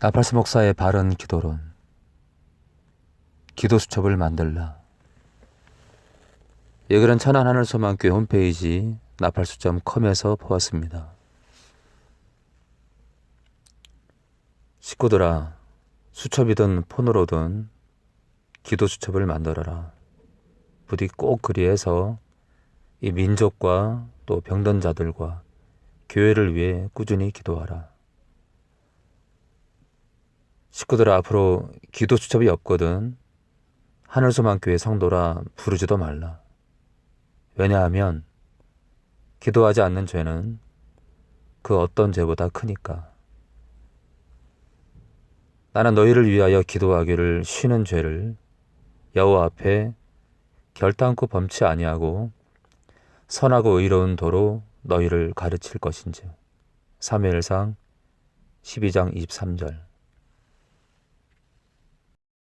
나팔스 목사의 바른 기도론 기도 수첩을 만들라 이 글은 천안 하늘소망교회 홈페이지 나팔수.com에서 보았습니다. 식구들아 수첩이든 폰으로든 기도 수첩을 만들어라. 부디 꼭 그리해서 이 민족과 또 병든 자들과 교회를 위해 꾸준히 기도하라. 식구들아 앞으로 기도 수첩이 없거든 하늘소망교회 성도라 부르지도 말라. 왜냐하면 기도하지 않는 죄는 그 어떤 죄보다 크니까. 나는 너희를 위하여 기도하기를 쉬는 죄를 여호와 앞에 결단코 범치 아니하고 선하고 의로운 도로 너희를 가르칠 것인지. 사무엘상 12장 23절